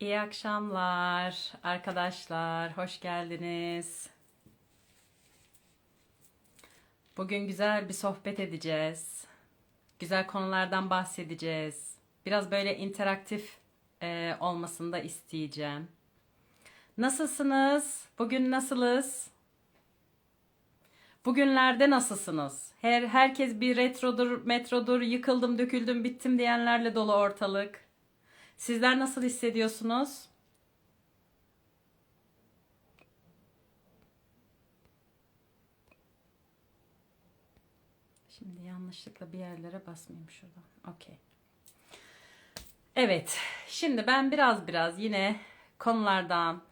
İyi akşamlar arkadaşlar. Hoş geldiniz. Bugün güzel bir sohbet edeceğiz. Güzel konulardan bahsedeceğiz. Biraz böyle interaktif e, olmasını da isteyeceğim. Nasılsınız? Bugün nasılız? Bugünlerde nasılsınız? Her herkes bir retrodur, metrodur, yıkıldım, döküldüm, bittim diyenlerle dolu ortalık. Sizler nasıl hissediyorsunuz? Şimdi yanlışlıkla bir yerlere basmayayım şuradan. Okey. Evet. Şimdi ben biraz biraz yine konulardan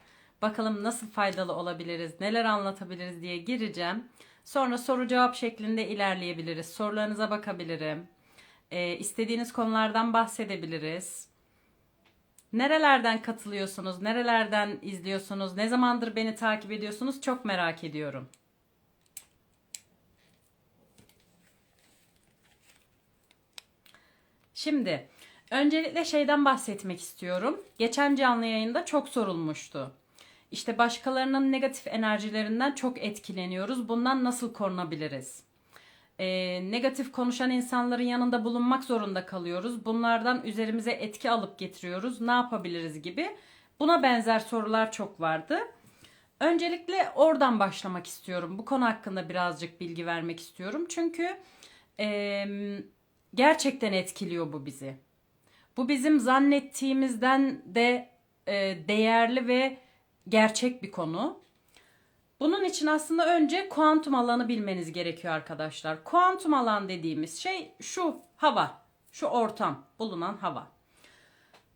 bakalım nasıl faydalı olabiliriz, neler anlatabiliriz diye gireceğim. Sonra soru cevap şeklinde ilerleyebiliriz. Sorularınıza bakabilirim. Ee, istediğiniz konulardan bahsedebiliriz. Nerelerden katılıyorsunuz? Nerelerden izliyorsunuz? Ne zamandır beni takip ediyorsunuz? Çok merak ediyorum. Şimdi öncelikle şeyden bahsetmek istiyorum. Geçen canlı yayında çok sorulmuştu. İşte başkalarının negatif enerjilerinden çok etkileniyoruz. Bundan nasıl korunabiliriz? Ee, negatif konuşan insanların yanında bulunmak zorunda kalıyoruz. Bunlardan üzerimize etki alıp getiriyoruz. Ne yapabiliriz gibi. Buna benzer sorular çok vardı. Öncelikle oradan başlamak istiyorum. Bu konu hakkında birazcık bilgi vermek istiyorum. Çünkü e, gerçekten etkiliyor bu bizi. Bu bizim zannettiğimizden de e, değerli ve gerçek bir konu. Bunun için aslında önce kuantum alanı bilmeniz gerekiyor arkadaşlar. Kuantum alan dediğimiz şey şu hava, şu ortam, bulunan hava.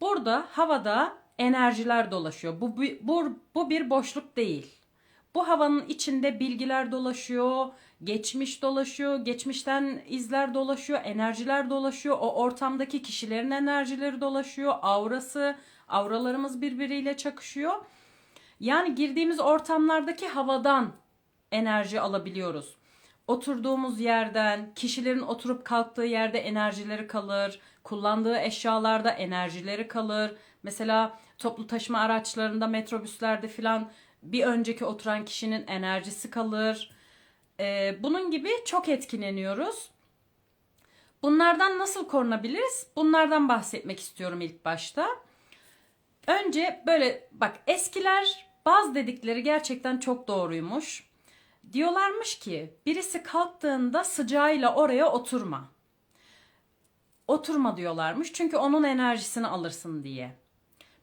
Burada havada enerjiler dolaşıyor. Bu, bu, bu bir boşluk değil. Bu havanın içinde bilgiler dolaşıyor, geçmiş dolaşıyor, geçmişten izler dolaşıyor, enerjiler dolaşıyor. O ortamdaki kişilerin enerjileri dolaşıyor, aurası, auralarımız birbiriyle çakışıyor. Yani girdiğimiz ortamlardaki havadan enerji alabiliyoruz. Oturduğumuz yerden, kişilerin oturup kalktığı yerde enerjileri kalır, kullandığı eşyalarda enerjileri kalır. Mesela toplu taşıma araçlarında, metrobüslerde filan bir önceki oturan kişinin enerjisi kalır. Ee, bunun gibi çok etkileniyoruz. Bunlardan nasıl korunabiliriz? Bunlardan bahsetmek istiyorum ilk başta. Önce böyle bak eskiler Baz dedikleri gerçekten çok doğruymuş. Diyorlarmış ki birisi kalktığında sıcağıyla oraya oturma. Oturma diyorlarmış çünkü onun enerjisini alırsın diye.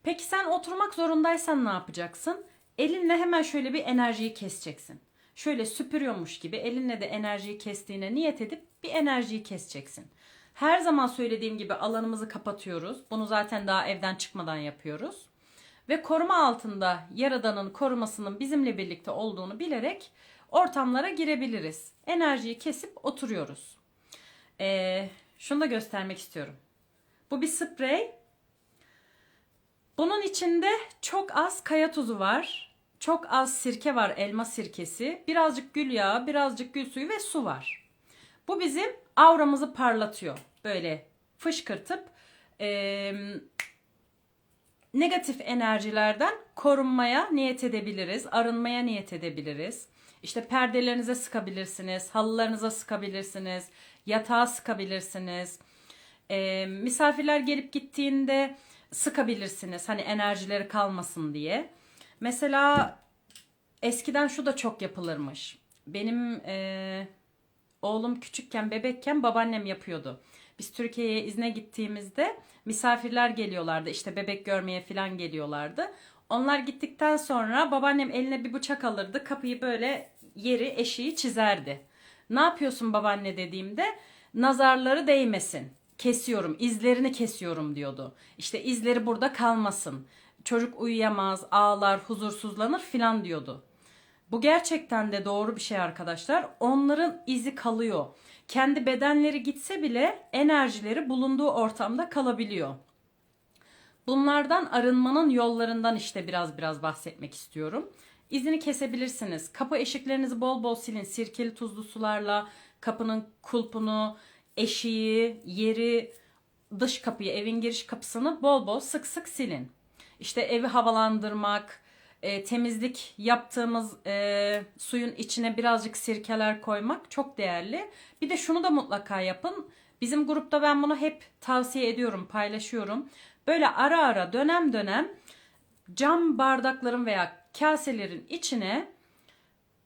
Peki sen oturmak zorundaysan ne yapacaksın? Elinle hemen şöyle bir enerjiyi keseceksin. Şöyle süpürüyormuş gibi elinle de enerjiyi kestiğine niyet edip bir enerjiyi keseceksin. Her zaman söylediğim gibi alanımızı kapatıyoruz. Bunu zaten daha evden çıkmadan yapıyoruz ve koruma altında Yaradan'ın korumasının bizimle birlikte olduğunu bilerek ortamlara girebiliriz. Enerjiyi kesip oturuyoruz. Ee, şunu da göstermek istiyorum. Bu bir sprey. Bunun içinde çok az kaya tuzu var. Çok az sirke var, elma sirkesi. Birazcık gül yağı, birazcık gül suyu ve su var. Bu bizim auramızı parlatıyor. Böyle fışkırtıp e, negatif enerjilerden korunmaya niyet edebiliriz, arınmaya niyet edebiliriz. İşte perdelerinize sıkabilirsiniz, halılarınıza sıkabilirsiniz, yatağa sıkabilirsiniz. Ee, misafirler gelip gittiğinde sıkabilirsiniz hani enerjileri kalmasın diye. Mesela eskiden şu da çok yapılırmış. Benim e, oğlum küçükken, bebekken babaannem yapıyordu. Biz Türkiye'ye izne gittiğimizde misafirler geliyorlardı. İşte bebek görmeye falan geliyorlardı. Onlar gittikten sonra babaannem eline bir bıçak alırdı. Kapıyı böyle yeri eşiği çizerdi. Ne yapıyorsun babaanne dediğimde nazarları değmesin. Kesiyorum, izlerini kesiyorum diyordu. İşte izleri burada kalmasın. Çocuk uyuyamaz, ağlar, huzursuzlanır filan diyordu. Bu gerçekten de doğru bir şey arkadaşlar. Onların izi kalıyor kendi bedenleri gitse bile enerjileri bulunduğu ortamda kalabiliyor. Bunlardan arınmanın yollarından işte biraz biraz bahsetmek istiyorum. İzini kesebilirsiniz. Kapı eşiklerinizi bol bol silin. Sirkeli tuzlu sularla kapının kulpunu, eşiği, yeri, dış kapıyı, evin giriş kapısını bol bol sık sık silin. işte evi havalandırmak, e, temizlik yaptığımız e, suyun içine birazcık sirkeler koymak çok değerli. Bir de şunu da mutlaka yapın. Bizim grupta ben bunu hep tavsiye ediyorum, paylaşıyorum. Böyle ara ara dönem dönem cam bardakların veya kaselerin içine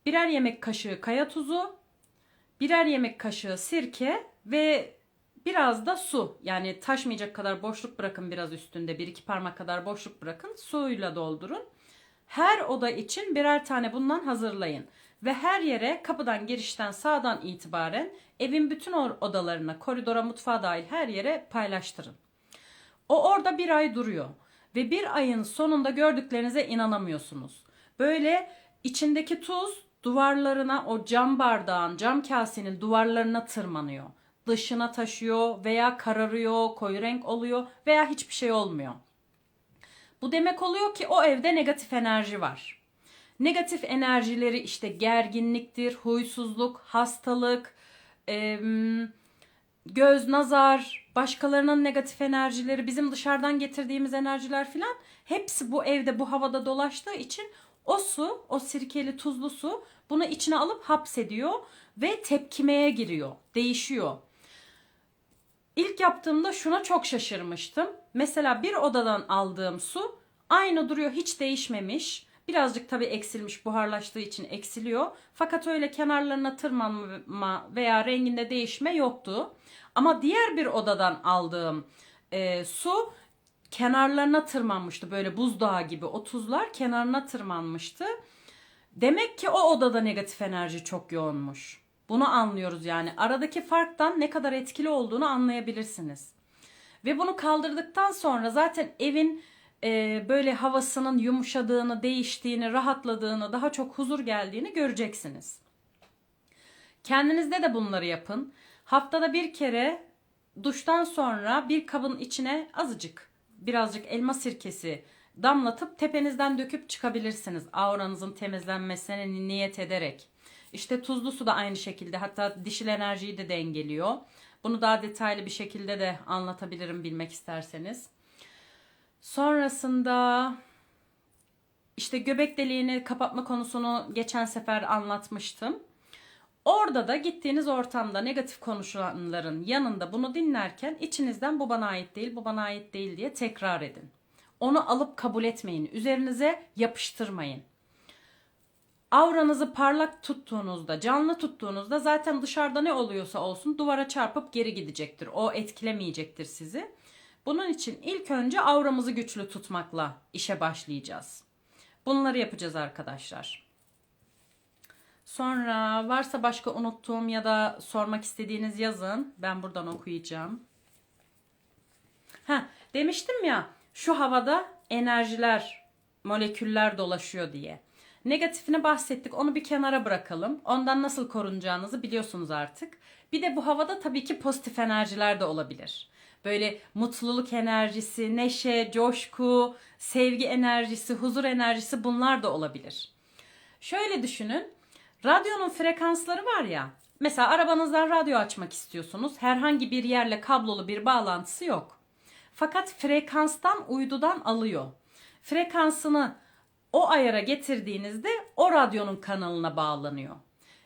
birer yemek kaşığı kaya tuzu, birer yemek kaşığı sirke ve biraz da su. Yani taşmayacak kadar boşluk bırakın biraz üstünde. Bir iki parmak kadar boşluk bırakın. Suyla doldurun. Her oda için birer tane bundan hazırlayın. Ve her yere kapıdan girişten sağdan itibaren evin bütün odalarına, koridora, mutfağa dahil her yere paylaştırın. O orada bir ay duruyor. Ve bir ayın sonunda gördüklerinize inanamıyorsunuz. Böyle içindeki tuz duvarlarına o cam bardağın, cam kasenin duvarlarına tırmanıyor. Dışına taşıyor veya kararıyor, koyu renk oluyor veya hiçbir şey olmuyor. Bu demek oluyor ki o evde negatif enerji var. Negatif enerjileri işte gerginliktir, huysuzluk, hastalık, göz, nazar, başkalarının negatif enerjileri, bizim dışarıdan getirdiğimiz enerjiler filan hepsi bu evde bu havada dolaştığı için o su, o sirkeli tuzlu su bunu içine alıp hapsediyor ve tepkimeye giriyor, değişiyor. İlk yaptığımda şuna çok şaşırmıştım. Mesela bir odadan aldığım su aynı duruyor, hiç değişmemiş. Birazcık tabii eksilmiş, buharlaştığı için eksiliyor. Fakat öyle kenarlarına tırmanma veya renginde değişme yoktu. Ama diğer bir odadan aldığım e, su kenarlarına tırmanmıştı. Böyle buzdağı gibi o tuzlar kenarına tırmanmıştı. Demek ki o odada negatif enerji çok yoğunmuş. Bunu anlıyoruz yani. Aradaki farktan ne kadar etkili olduğunu anlayabilirsiniz. Ve bunu kaldırdıktan sonra zaten evin e, böyle havasının yumuşadığını, değiştiğini, rahatladığını, daha çok huzur geldiğini göreceksiniz. Kendinizde de bunları yapın. Haftada bir kere duştan sonra bir kabın içine azıcık birazcık elma sirkesi damlatıp tepenizden döküp çıkabilirsiniz. Auranızın temizlenmesine niyet ederek. İşte tuzlu su da aynı şekilde hatta dişil enerjiyi de dengeliyor. Bunu daha detaylı bir şekilde de anlatabilirim bilmek isterseniz. Sonrasında işte göbek deliğini kapatma konusunu geçen sefer anlatmıştım. Orada da gittiğiniz ortamda negatif konuşulanların yanında bunu dinlerken içinizden bu bana ait değil, bu bana ait değil diye tekrar edin. Onu alıp kabul etmeyin. Üzerinize yapıştırmayın. Avranızı parlak tuttuğunuzda, canlı tuttuğunuzda zaten dışarıda ne oluyorsa olsun duvara çarpıp geri gidecektir. O etkilemeyecektir sizi. Bunun için ilk önce avramızı güçlü tutmakla işe başlayacağız. Bunları yapacağız arkadaşlar. Sonra varsa başka unuttuğum ya da sormak istediğiniz yazın. Ben buradan okuyacağım. Ha, demiştim ya şu havada enerjiler, moleküller dolaşıyor diye. Negatifini bahsettik. Onu bir kenara bırakalım. Ondan nasıl korunacağınızı biliyorsunuz artık. Bir de bu havada tabii ki pozitif enerjiler de olabilir. Böyle mutluluk enerjisi, neşe, coşku, sevgi enerjisi, huzur enerjisi bunlar da olabilir. Şöyle düşünün. Radyonun frekansları var ya. Mesela arabanızdan radyo açmak istiyorsunuz. Herhangi bir yerle kablolu bir bağlantısı yok. Fakat frekanstan uydudan alıyor. Frekansını o ayara getirdiğinizde o radyonun kanalına bağlanıyor.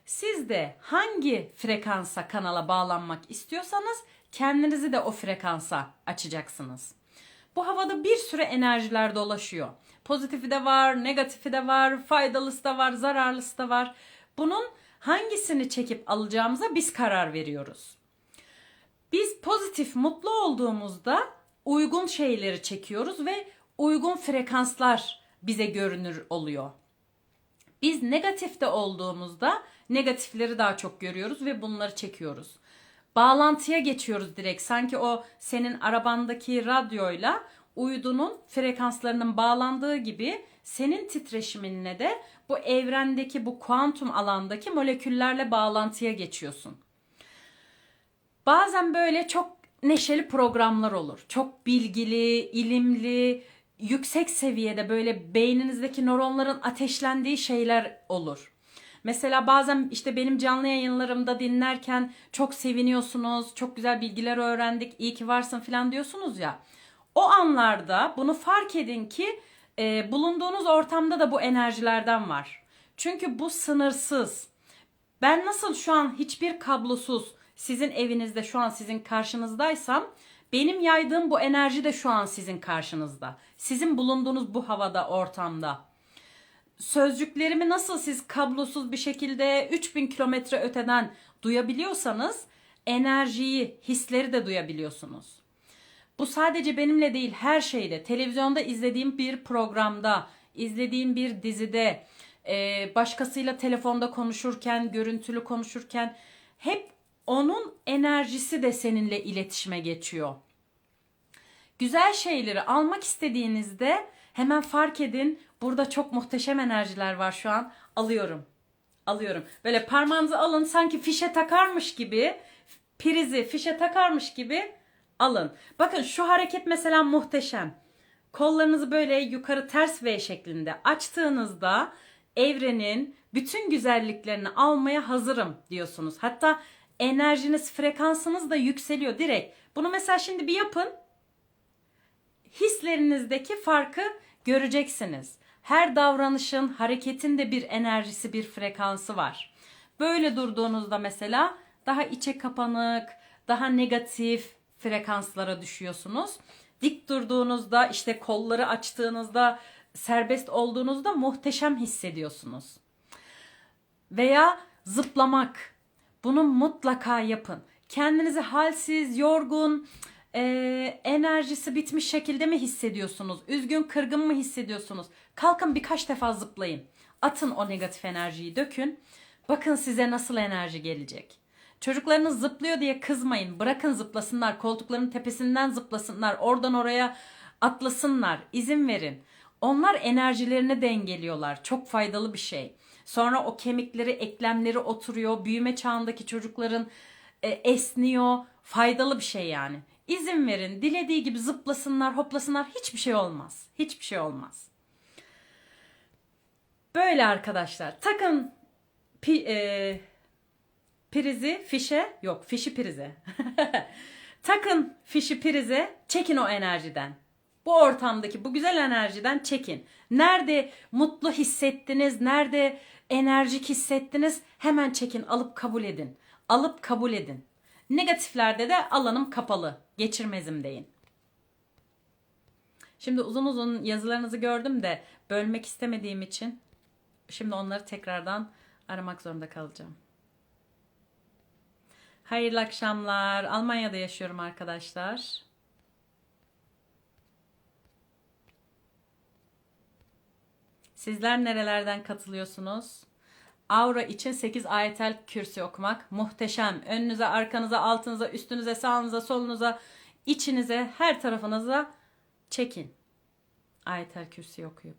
Siz de hangi frekansa kanala bağlanmak istiyorsanız kendinizi de o frekansa açacaksınız. Bu havada bir sürü enerjiler dolaşıyor. Pozitifi de var, negatifi de var, faydalısı da var, zararlısı da var. Bunun hangisini çekip alacağımıza biz karar veriyoruz. Biz pozitif, mutlu olduğumuzda uygun şeyleri çekiyoruz ve uygun frekanslar bize görünür oluyor. Biz negatifte olduğumuzda negatifleri daha çok görüyoruz ve bunları çekiyoruz. Bağlantıya geçiyoruz direkt. Sanki o senin arabandaki radyoyla uydunun frekanslarının bağlandığı gibi senin titreşiminle de bu evrendeki bu kuantum alandaki moleküllerle bağlantıya geçiyorsun. Bazen böyle çok neşeli programlar olur. Çok bilgili, ilimli, yüksek seviyede böyle beyninizdeki nöronların ateşlendiği şeyler olur. Mesela bazen işte benim canlı yayınlarımda dinlerken çok seviniyorsunuz, çok güzel bilgiler öğrendik, iyi ki varsın falan diyorsunuz ya. O anlarda bunu fark edin ki e, bulunduğunuz ortamda da bu enerjilerden var. Çünkü bu sınırsız. Ben nasıl şu an hiçbir kablosuz sizin evinizde şu an sizin karşınızdaysam benim yaydığım bu enerji de şu an sizin karşınızda. Sizin bulunduğunuz bu havada, ortamda. Sözcüklerimi nasıl siz kablosuz bir şekilde 3000 kilometre öteden duyabiliyorsanız enerjiyi, hisleri de duyabiliyorsunuz. Bu sadece benimle değil her şeyde. Televizyonda izlediğim bir programda, izlediğim bir dizide, başkasıyla telefonda konuşurken, görüntülü konuşurken hep onun enerjisi de seninle iletişime geçiyor. Güzel şeyleri almak istediğinizde hemen fark edin. Burada çok muhteşem enerjiler var şu an. Alıyorum. Alıyorum. Böyle parmağınızı alın sanki fişe takarmış gibi, prizi fişe takarmış gibi alın. Bakın şu hareket mesela muhteşem. Kollarınızı böyle yukarı ters V şeklinde açtığınızda evrenin bütün güzelliklerini almaya hazırım diyorsunuz. Hatta enerjiniz, frekansınız da yükseliyor direkt. Bunu mesela şimdi bir yapın. Hislerinizdeki farkı göreceksiniz. Her davranışın, hareketin de bir enerjisi, bir frekansı var. Böyle durduğunuzda mesela daha içe kapanık, daha negatif frekanslara düşüyorsunuz. Dik durduğunuzda, işte kolları açtığınızda, serbest olduğunuzda muhteşem hissediyorsunuz. Veya zıplamak. Bunu mutlaka yapın. Kendinizi halsiz, yorgun, e, enerjisi bitmiş şekilde mi hissediyorsunuz? Üzgün, kırgın mı hissediyorsunuz? Kalkın birkaç defa zıplayın. Atın o negatif enerjiyi, dökün. Bakın size nasıl enerji gelecek. Çocuklarınız zıplıyor diye kızmayın. Bırakın zıplasınlar. Koltukların tepesinden zıplasınlar. Oradan oraya atlasınlar. İzin verin. Onlar enerjilerini dengeliyorlar. Çok faydalı bir şey. Sonra o kemikleri, eklemleri oturuyor. Büyüme çağındaki çocukların e, esniyor. Faydalı bir şey yani. İzin verin. Dilediği gibi zıplasınlar, hoplasınlar. Hiçbir şey olmaz. Hiçbir şey olmaz. Böyle arkadaşlar. Takın pi, e, prizi fişe yok fişi prize. Takın fişi prize çekin o enerjiden. Bu ortamdaki bu güzel enerjiden çekin. Nerede mutlu hissettiniz, nerede enerjik hissettiniz hemen çekin alıp kabul edin. Alıp kabul edin. Negatiflerde de alanım kapalı. Geçirmezim deyin. Şimdi uzun uzun yazılarınızı gördüm de bölmek istemediğim için şimdi onları tekrardan aramak zorunda kalacağım. Hayırlı akşamlar. Almanya'da yaşıyorum arkadaşlar. Sizler nerelerden katılıyorsunuz? Aura için 8 ayetel kürsi okumak muhteşem. Önünüze, arkanıza, altınıza, üstünüze, sağınıza, solunuza, içinize, her tarafınıza çekin. Ayetel kürsi okuyup.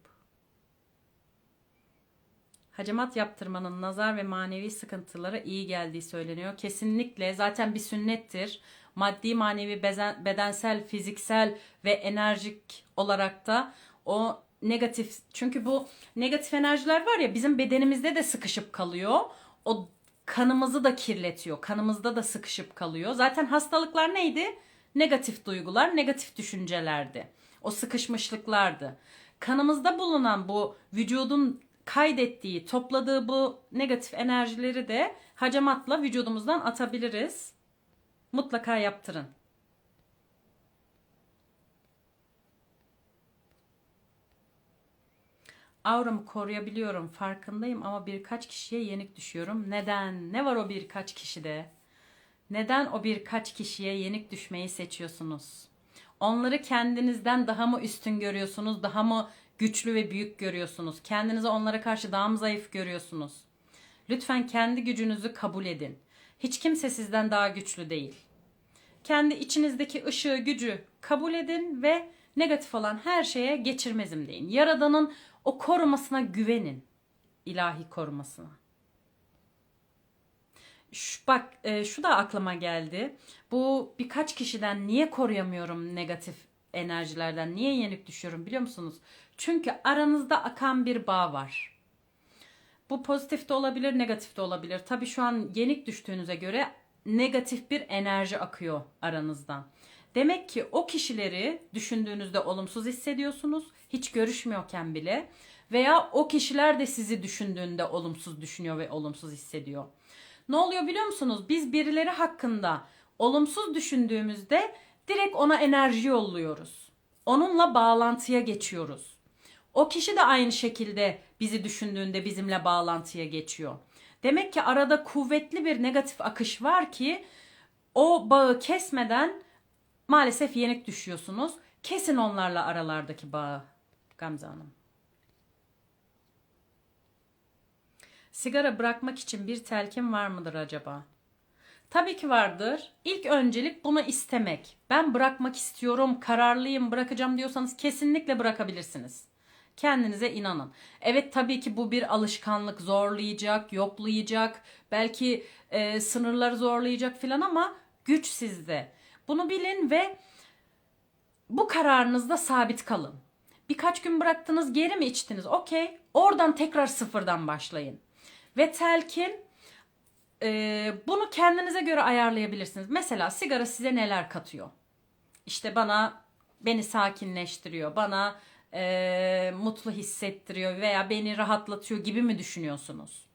Hacamat yaptırmanın nazar ve manevi sıkıntılara iyi geldiği söyleniyor. Kesinlikle zaten bir sünnettir. Maddi, manevi, bedensel, fiziksel ve enerjik olarak da o negatif çünkü bu negatif enerjiler var ya bizim bedenimizde de sıkışıp kalıyor. O kanımızı da kirletiyor. Kanımızda da sıkışıp kalıyor. Zaten hastalıklar neydi? Negatif duygular, negatif düşüncelerdi. O sıkışmışlıklardı. Kanımızda bulunan bu vücudun kaydettiği, topladığı bu negatif enerjileri de hacamatla vücudumuzdan atabiliriz. Mutlaka yaptırın. Auramı koruyabiliyorum farkındayım ama birkaç kişiye yenik düşüyorum. Neden? Ne var o birkaç kişide? Neden o birkaç kişiye yenik düşmeyi seçiyorsunuz? Onları kendinizden daha mı üstün görüyorsunuz? Daha mı güçlü ve büyük görüyorsunuz? Kendinizi onlara karşı daha mı zayıf görüyorsunuz? Lütfen kendi gücünüzü kabul edin. Hiç kimse sizden daha güçlü değil. Kendi içinizdeki ışığı, gücü kabul edin ve negatif olan her şeye geçirmezim deyin. Yaradanın o korumasına güvenin. İlahi korumasına. Şu, bak e, şu da aklıma geldi. Bu birkaç kişiden niye koruyamıyorum negatif enerjilerden? Niye yenik düşüyorum biliyor musunuz? Çünkü aranızda akan bir bağ var. Bu pozitif de olabilir, negatif de olabilir. Tabii şu an yenik düştüğünüze göre negatif bir enerji akıyor aranızdan. Demek ki o kişileri düşündüğünüzde olumsuz hissediyorsunuz. Hiç görüşmüyorken bile. Veya o kişiler de sizi düşündüğünde olumsuz düşünüyor ve olumsuz hissediyor. Ne oluyor biliyor musunuz? Biz birileri hakkında olumsuz düşündüğümüzde direkt ona enerji yolluyoruz. Onunla bağlantıya geçiyoruz. O kişi de aynı şekilde bizi düşündüğünde bizimle bağlantıya geçiyor. Demek ki arada kuvvetli bir negatif akış var ki o bağı kesmeden maalesef yenik düşüyorsunuz. Kesin onlarla aralardaki bağı Gamze Hanım. Sigara bırakmak için bir telkin var mıdır acaba? Tabii ki vardır. İlk öncelik bunu istemek. Ben bırakmak istiyorum, kararlıyım, bırakacağım diyorsanız kesinlikle bırakabilirsiniz. Kendinize inanın. Evet tabii ki bu bir alışkanlık zorlayacak, yoklayacak, belki e, sınırları zorlayacak filan ama güç sizde. Bunu bilin ve bu kararınızda sabit kalın. Birkaç gün bıraktınız, geri mi içtiniz? Okey. Oradan tekrar sıfırdan başlayın. Ve telkin e, bunu kendinize göre ayarlayabilirsiniz. Mesela sigara size neler katıyor? İşte bana beni sakinleştiriyor, bana e, mutlu hissettiriyor veya beni rahatlatıyor gibi mi düşünüyorsunuz?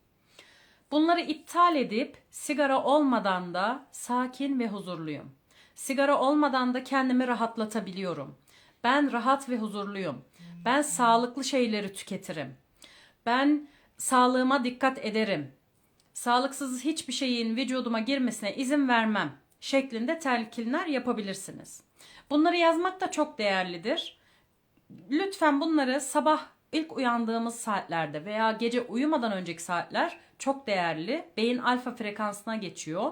Bunları iptal edip sigara olmadan da sakin ve huzurluyum. Sigara olmadan da kendimi rahatlatabiliyorum. Ben rahat ve huzurluyum. Ben sağlıklı şeyleri tüketirim. Ben sağlığıma dikkat ederim. Sağlıksız hiçbir şeyin vücuduma girmesine izin vermem şeklinde telkinler yapabilirsiniz. Bunları yazmak da çok değerlidir. Lütfen bunları sabah ilk uyandığımız saatlerde veya gece uyumadan önceki saatler çok değerli. Beyin alfa frekansına geçiyor,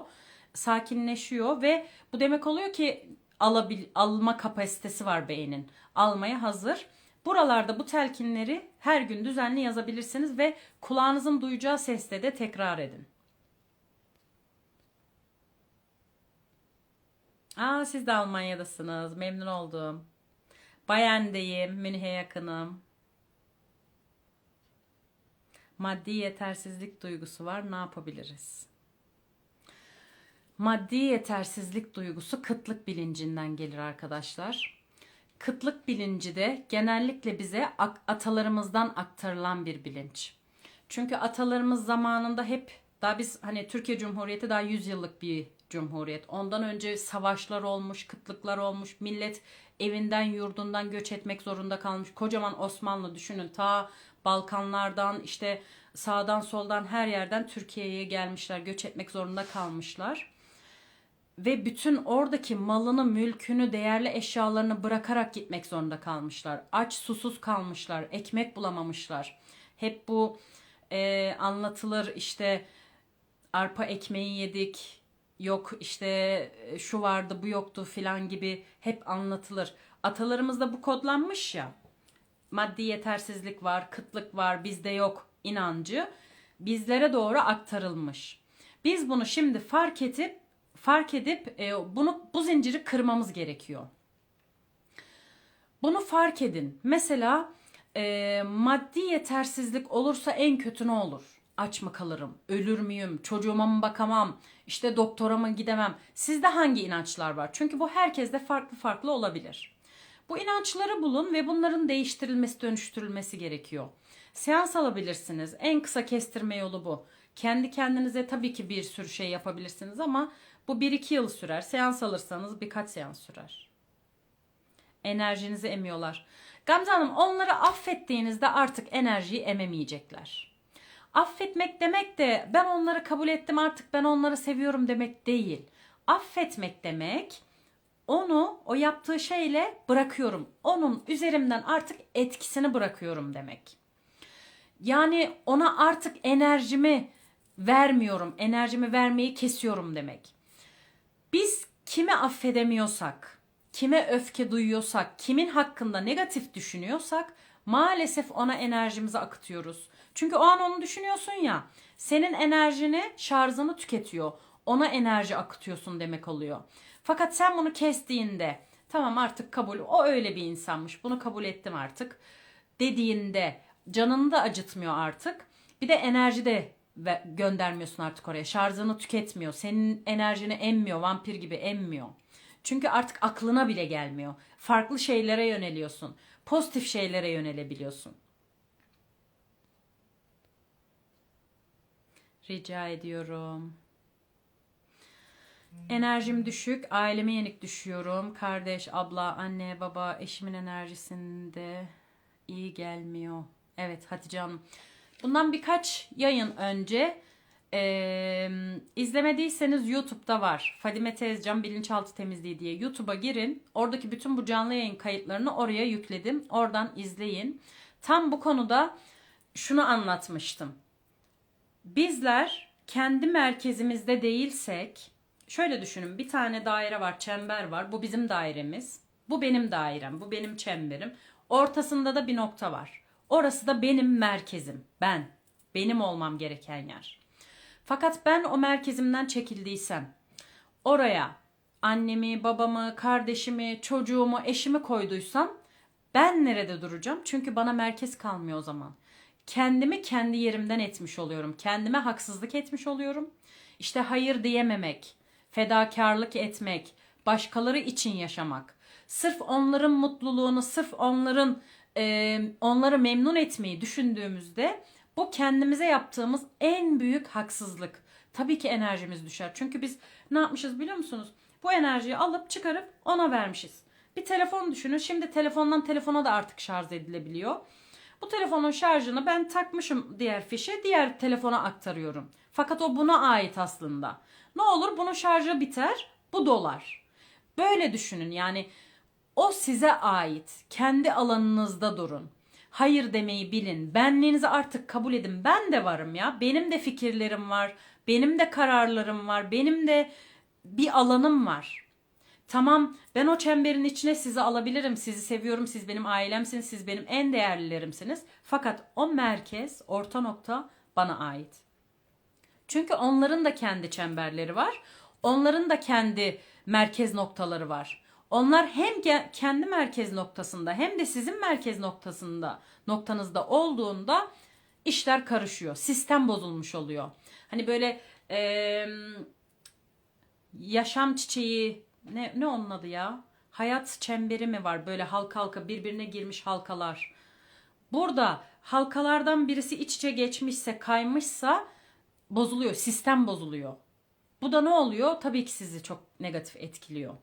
sakinleşiyor ve bu demek oluyor ki alabil, alma kapasitesi var beynin. Almaya hazır. Buralarda bu telkinleri her gün düzenli yazabilirsiniz ve kulağınızın duyacağı sesle de tekrar edin. Aa siz de Almanya'dasınız. Memnun oldum. Bayern'deyim. Münih'e yakınım. Maddi yetersizlik duygusu var. Ne yapabiliriz? Maddi yetersizlik duygusu kıtlık bilincinden gelir arkadaşlar. Kıtlık bilinci de genellikle bize atalarımızdan aktarılan bir bilinç. Çünkü atalarımız zamanında hep daha biz hani Türkiye Cumhuriyeti daha 100 yıllık bir cumhuriyet. Ondan önce savaşlar olmuş, kıtlıklar olmuş. Millet evinden yurdundan göç etmek zorunda kalmış. Kocaman Osmanlı düşünün ta Balkanlardan işte sağdan soldan her yerden Türkiye'ye gelmişler. Göç etmek zorunda kalmışlar. Ve bütün oradaki malını, mülkünü, değerli eşyalarını bırakarak gitmek zorunda kalmışlar. Aç, susuz kalmışlar. Ekmek bulamamışlar. Hep bu e, anlatılır işte arpa ekmeği yedik, yok işte e, şu vardı bu yoktu filan gibi hep anlatılır. Atalarımızda bu kodlanmış ya. Maddi yetersizlik var, kıtlık var, bizde yok inancı bizlere doğru aktarılmış. Biz bunu şimdi fark edip fark edip e, bunu bu zinciri kırmamız gerekiyor. Bunu fark edin. Mesela e, maddi yetersizlik olursa en kötü ne olur? Aç mı kalırım? Ölür müyüm? Çocuğuma mı bakamam? İşte doktora mı gidemem? Sizde hangi inançlar var? Çünkü bu herkeste farklı farklı olabilir. Bu inançları bulun ve bunların değiştirilmesi, dönüştürülmesi gerekiyor. Seans alabilirsiniz. En kısa kestirme yolu bu. Kendi kendinize tabii ki bir sürü şey yapabilirsiniz ama bu 1-2 yıl sürer. Seans alırsanız birkaç seans sürer. Enerjinizi emiyorlar. Gamze Hanım onları affettiğinizde artık enerjiyi ememeyecekler. Affetmek demek de ben onları kabul ettim artık ben onları seviyorum demek değil. Affetmek demek onu o yaptığı şeyle bırakıyorum. Onun üzerimden artık etkisini bırakıyorum demek. Yani ona artık enerjimi vermiyorum. Enerjimi vermeyi kesiyorum demek. Biz kimi affedemiyorsak, kime öfke duyuyorsak, kimin hakkında negatif düşünüyorsak maalesef ona enerjimizi akıtıyoruz. Çünkü o an onu düşünüyorsun ya. Senin enerjini, şarjını tüketiyor. Ona enerji akıtıyorsun demek oluyor. Fakat sen bunu kestiğinde tamam artık kabul o öyle bir insanmış. Bunu kabul ettim artık dediğinde canını da acıtmıyor artık. Bir de enerji de göndermiyorsun artık oraya. Şarjını tüketmiyor. Senin enerjini emmiyor. Vampir gibi emmiyor. Çünkü artık aklına bile gelmiyor. Farklı şeylere yöneliyorsun. Pozitif şeylere yönelebiliyorsun. Rica ediyorum. Enerjim düşük, aileme yenik düşüyorum. Kardeş, abla, anne, baba, eşimin enerjisinde iyi gelmiyor. Evet Hatice Hanım. Bundan birkaç yayın önce eee, izlemediyseniz YouTube'da var. Fadime Tezcan Bilinçaltı Temizliği diye YouTube'a girin. Oradaki bütün bu canlı yayın kayıtlarını oraya yükledim. Oradan izleyin. Tam bu konuda şunu anlatmıştım. Bizler kendi merkezimizde değilsek şöyle düşünün bir tane daire var çember var bu bizim dairemiz bu benim dairem bu benim çemberim ortasında da bir nokta var orası da benim merkezim ben benim olmam gereken yer fakat ben o merkezimden çekildiysem oraya annemi babamı kardeşimi çocuğumu eşimi koyduysam ben nerede duracağım çünkü bana merkez kalmıyor o zaman kendimi kendi yerimden etmiş oluyorum. Kendime haksızlık etmiş oluyorum. İşte hayır diyememek, fedakarlık etmek, başkaları için yaşamak. Sırf onların mutluluğunu, sırf onların e, onları memnun etmeyi düşündüğümüzde bu kendimize yaptığımız en büyük haksızlık. Tabii ki enerjimiz düşer. Çünkü biz ne yapmışız biliyor musunuz? Bu enerjiyi alıp çıkarıp ona vermişiz. Bir telefon düşünün. Şimdi telefondan telefona da artık şarj edilebiliyor. Bu telefonun şarjını ben takmışım diğer fişe, diğer telefona aktarıyorum. Fakat o buna ait aslında. Ne olur bunun şarjı biter, bu dolar. Böyle düşünün yani o size ait. Kendi alanınızda durun. Hayır demeyi bilin. Benliğinizi artık kabul edin. Ben de varım ya. Benim de fikirlerim var. Benim de kararlarım var. Benim de bir alanım var. Tamam ben o çemberin içine sizi alabilirim. Sizi seviyorum. Siz benim ailemsiniz. Siz benim en değerlilerimsiniz. Fakat o merkez, orta nokta bana ait. Çünkü onların da kendi çemberleri var. Onların da kendi merkez noktaları var. Onlar hem kendi merkez noktasında hem de sizin merkez noktasında noktanızda olduğunda işler karışıyor. Sistem bozulmuş oluyor. Hani böyle eee, yaşam çiçeği ne ne onun adı ya? Hayat çemberi mi var? Böyle halka halka birbirine girmiş halkalar. Burada halkalardan birisi iç içe geçmişse, kaymışsa bozuluyor. Sistem bozuluyor. Bu da ne oluyor? Tabii ki sizi çok negatif etkiliyor.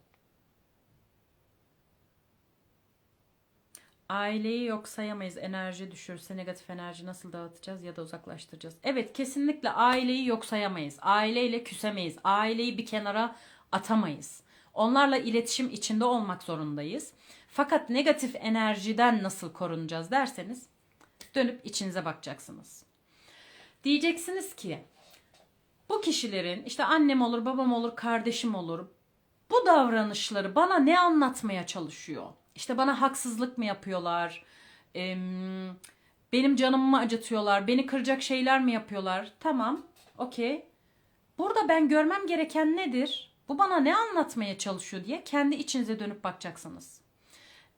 Aileyi yok sayamayız. Enerji düşürse negatif enerji nasıl dağıtacağız ya da uzaklaştıracağız? Evet kesinlikle aileyi yok sayamayız. Aileyle küsemeyiz. Aileyi bir kenara atamayız. Onlarla iletişim içinde olmak zorundayız. Fakat negatif enerjiden nasıl korunacağız derseniz dönüp içinize bakacaksınız. Diyeceksiniz ki bu kişilerin işte annem olur, babam olur, kardeşim olur. Bu davranışları bana ne anlatmaya çalışıyor? İşte bana haksızlık mı yapıyorlar? Benim canımı mı acıtıyorlar? Beni kıracak şeyler mi yapıyorlar? Tamam, okey. Burada ben görmem gereken nedir? Bu bana ne anlatmaya çalışıyor diye kendi içinize dönüp bakacaksınız.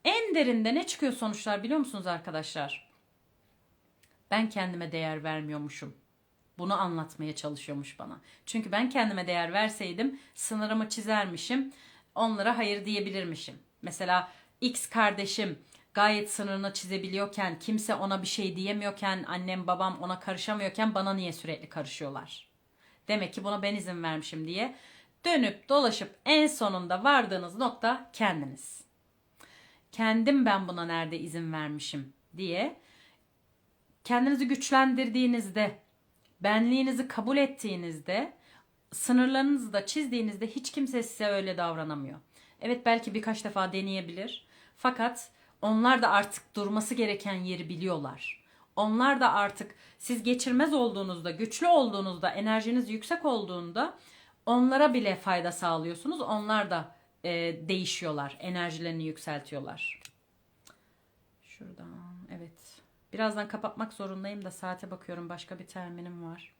En derinde ne çıkıyor sonuçlar biliyor musunuz arkadaşlar? Ben kendime değer vermiyormuşum. Bunu anlatmaya çalışıyormuş bana. Çünkü ben kendime değer verseydim sınırımı çizermişim. Onlara hayır diyebilirmişim. Mesela X kardeşim gayet sınırını çizebiliyorken, kimse ona bir şey diyemiyorken, annem babam ona karışamıyorken bana niye sürekli karışıyorlar? Demek ki buna ben izin vermişim diye dönüp dolaşıp en sonunda vardığınız nokta kendiniz. Kendim ben buna nerede izin vermişim diye kendinizi güçlendirdiğinizde, benliğinizi kabul ettiğinizde, sınırlarınızı da çizdiğinizde hiç kimse size öyle davranamıyor. Evet belki birkaç defa deneyebilir. Fakat onlar da artık durması gereken yeri biliyorlar. Onlar da artık siz geçirmez olduğunuzda, güçlü olduğunuzda, enerjiniz yüksek olduğunda onlara bile fayda sağlıyorsunuz. Onlar da e, değişiyorlar, enerjilerini yükseltiyorlar. Şuradan evet. Birazdan kapatmak zorundayım da saate bakıyorum başka bir terminim var.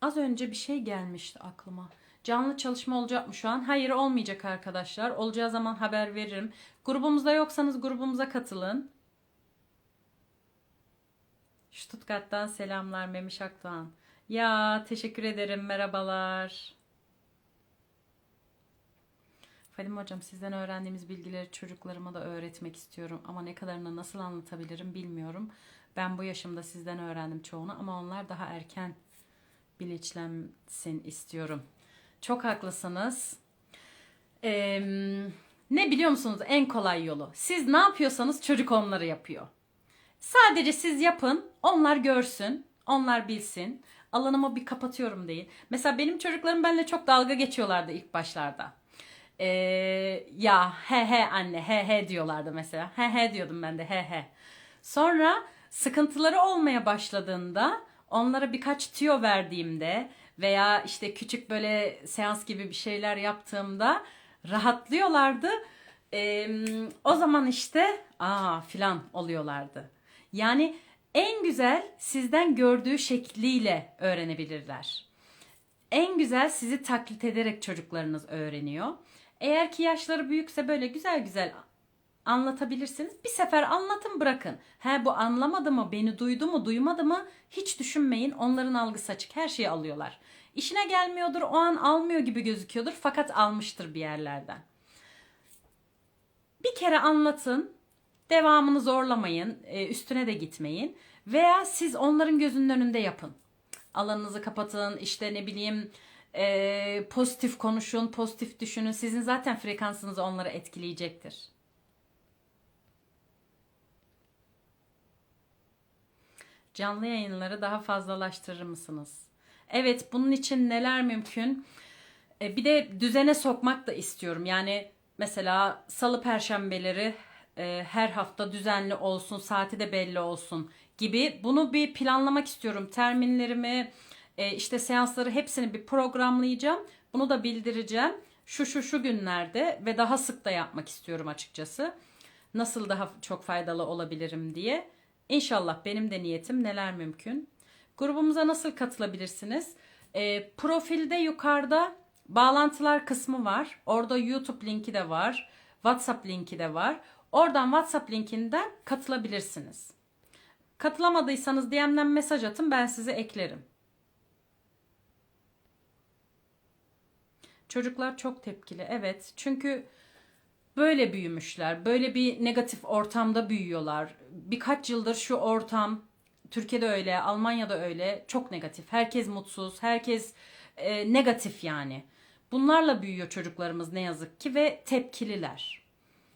Az önce bir şey gelmişti aklıma. Canlı çalışma olacak mı şu an? Hayır olmayacak arkadaşlar. Olacağı zaman haber veririm. Grubumuzda yoksanız grubumuza katılın. Stuttgart'tan selamlar Memiş Akdoğan. Ya teşekkür ederim merhabalar. Fadime hocam sizden öğrendiğimiz bilgileri çocuklarıma da öğretmek istiyorum ama ne kadarını nasıl anlatabilirim bilmiyorum. Ben bu yaşımda sizden öğrendim çoğunu ama onlar daha erken bilinçlensin istiyorum. Çok haklısınız. Ee, ne biliyor musunuz en kolay yolu? Siz ne yapıyorsanız çocuk onları yapıyor. Sadece siz yapın, onlar görsün, onlar bilsin. Alanımı bir kapatıyorum değil. Mesela benim çocuklarım benimle çok dalga geçiyorlardı ilk başlarda. Ee, ya he he anne he he diyorlardı mesela. He he diyordum ben de he he. Sonra sıkıntıları olmaya başladığında onlara birkaç tüyo verdiğimde veya işte küçük böyle seans gibi bir şeyler yaptığımda rahatlıyorlardı. Ee, o zaman işte aa filan oluyorlardı. Yani en güzel sizden gördüğü şekliyle öğrenebilirler. En güzel sizi taklit ederek çocuklarınız öğreniyor. Eğer ki yaşları büyükse böyle güzel güzel anlatabilirsiniz. Bir sefer anlatın bırakın. He bu anlamadı mı, beni duydu mu, duymadı mı hiç düşünmeyin. Onların algısı açık. Her şeyi alıyorlar. İşine gelmiyordur, o an almıyor gibi gözüküyordur fakat almıştır bir yerlerden. Bir kere anlatın. Devamını zorlamayın. e, Üstüne de gitmeyin. Veya siz onların gözünün önünde yapın. Alanınızı kapatın. işte ne bileyim e, pozitif konuşun, pozitif düşünün. Sizin zaten frekansınız onları etkileyecektir. Canlı yayınları daha fazlalaştırır mısınız? Evet, bunun için neler mümkün? E, bir de düzene sokmak da istiyorum. Yani mesela salı perşembeleri e, her hafta düzenli olsun, saati de belli olsun gibi. Bunu bir planlamak istiyorum. Terminlerimi, e, işte seansları hepsini bir programlayacağım. Bunu da bildireceğim. Şu şu şu günlerde ve daha sık da yapmak istiyorum açıkçası. Nasıl daha çok faydalı olabilirim diye. İnşallah benim de niyetim neler mümkün. Grubumuza nasıl katılabilirsiniz? E, profilde yukarıda bağlantılar kısmı var. Orada YouTube linki de var. WhatsApp linki de var. Oradan WhatsApp linkinden katılabilirsiniz. Katılamadıysanız DM'den mesaj atın ben sizi eklerim. Çocuklar çok tepkili. Evet. Çünkü böyle büyümüşler. Böyle bir negatif ortamda büyüyorlar. Birkaç yıldır şu ortam Türkiye'de öyle, Almanya'da öyle çok negatif. Herkes mutsuz, herkes e, negatif yani. Bunlarla büyüyor çocuklarımız ne yazık ki ve tepkililer.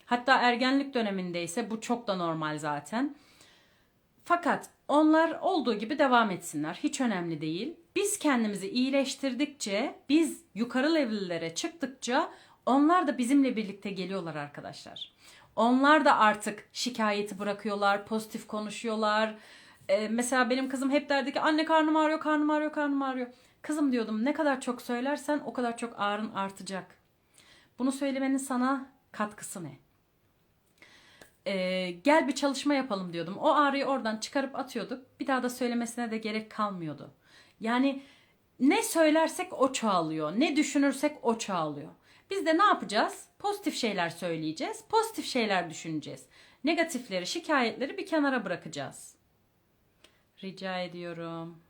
Hatta ergenlik dönemindeyse bu çok da normal zaten. Fakat onlar olduğu gibi devam etsinler. Hiç önemli değil. Biz kendimizi iyileştirdikçe, biz yukarı level'lere çıktıkça onlar da bizimle birlikte geliyorlar arkadaşlar. Onlar da artık şikayeti bırakıyorlar, pozitif konuşuyorlar. Ee, mesela benim kızım hep derdi ki anne karnım ağrıyor, karnım ağrıyor, karnım ağrıyor. Kızım diyordum ne kadar çok söylersen o kadar çok ağrın artacak. Bunu söylemenin sana katkısı ne? Ee, gel bir çalışma yapalım diyordum. O ağrıyı oradan çıkarıp atıyorduk. Bir daha da söylemesine de gerek kalmıyordu. Yani ne söylersek o çoğalıyor. Ne düşünürsek o çoğalıyor. Biz de ne yapacağız? Pozitif şeyler söyleyeceğiz. Pozitif şeyler düşüneceğiz. Negatifleri, şikayetleri bir kenara bırakacağız. Rica ediyorum.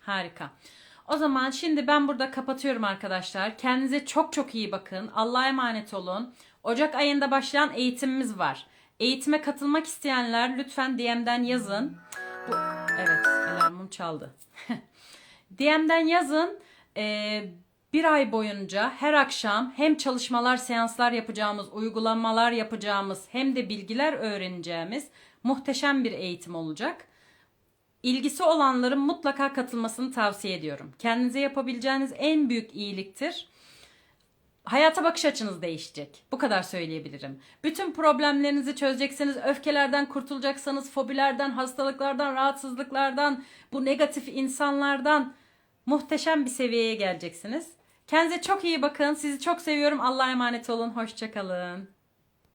Harika. O zaman şimdi ben burada kapatıyorum arkadaşlar. Kendinize çok çok iyi bakın. Allah'a emanet olun. Ocak ayında başlayan eğitimimiz var. Eğitime katılmak isteyenler lütfen DM'den yazın. Bu, evet alarmım çaldı. DM'den yazın. Ee, bir ay boyunca her akşam hem çalışmalar, seanslar yapacağımız, uygulamalar yapacağımız hem de bilgiler öğreneceğimiz muhteşem bir eğitim olacak. İlgisi olanların mutlaka katılmasını tavsiye ediyorum. Kendinize yapabileceğiniz en büyük iyiliktir. Hayata bakış açınız değişecek. Bu kadar söyleyebilirim. Bütün problemlerinizi çözeceksiniz. Öfkelerden kurtulacaksınız. Fobilerden, hastalıklardan, rahatsızlıklardan, bu negatif insanlardan muhteşem bir seviyeye geleceksiniz. Kendinize çok iyi bakın. Sizi çok seviyorum. Allah'a emanet olun. Hoşçakalın.